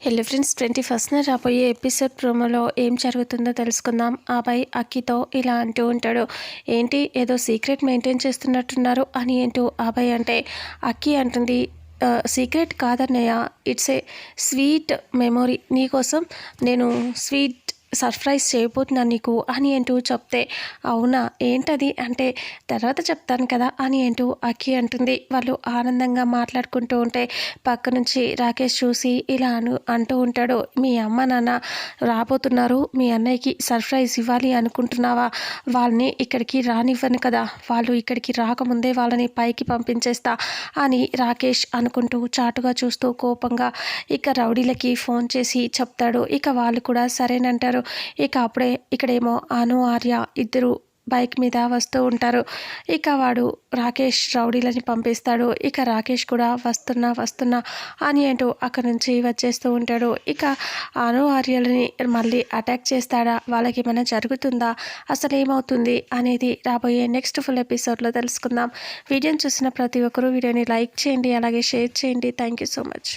Hello friends twenty ఫస్ట్న రాబోయే episode ప్రోమోలో ఏం జరుగుతుందో తెలుసుకుందాం. అబ్బాయి అక్కితో ఇలా అంటూ ఉంటాడు ఏంటి ఏదో సీక్రెట్ మెయింటైన్ చేస్తున్నట్టున్నారు అని ఏంటో అబ్బాయి అంటే అక్కి అంటుంది సీక్రెట్ కాదన్నయ్య ఇట్స్ ఏ స్వీట్ మెమొరీ నీకోసం నేను స్వీట్ సర్ప్రైజ్ చేయబోతున్నాను నీకు అని అంటూ చెప్తే అవునా? ఏంటది? అంటే తర్వాత చెప్తాను కదా అని అంటూ అక్కి అంటుంది. వాళ్ళు ఆనందంగా మాట్లాడుకుంటూ ఉంటే పక్క నుంచి రాకేష్ చూసి ఇలా అను అంటూ ఉంటాడు మీ అమ్మ నాన్న రాబోతున్నారు మీ అన్నయ్యకి సర్ప్రైజ్ ఇవ్వాలి అనుకుంటున్నావా? వాళ్ళని ఇక్కడికి రానివ్వను కదా వాళ్ళు ఇక్కడికి రాకముందే వాళ్ళని పైకి పంపించేస్తా అని రాకేష్ అనుకుంటూ చాటుగా చూస్తూ కోపంగా ఇక రౌడీలకి ఫోన్ చేసి చెప్తాడు. ఇక వాళ్ళు కూడా సరేనంటారు. ఇక అప్పుడే ఇక్కడేమో అను ఆర్య ఇద్దరు బైక్ మీద వస్తూ ఉంటారు. ఇక వాడు రాకేష్ రౌడీలని పంపిస్తాడు. ఇక రాకేష్ కూడా వస్తున్నా వస్తున్నా అని అంటూ అక్కడి నుంచి వచ్చేస్తూ ఉంటాడు. ఇక అను ఆర్యలని మళ్ళీ అటాక్ చేస్తాడా? వాళ్ళకి ఏమైనా జరుగుతుందా? అసలు ఏమవుతుంది అనేది రాబోయే నెక్స్ట్ ఫుల్ ఎపిసోడ్లో తెలుసుకుందాం. వీడియోని చూసిన ప్రతి ఒక్కరూ వీడియోని లైక్ చేయండి అలాగే షేర్ చేయండి. Thank you so much.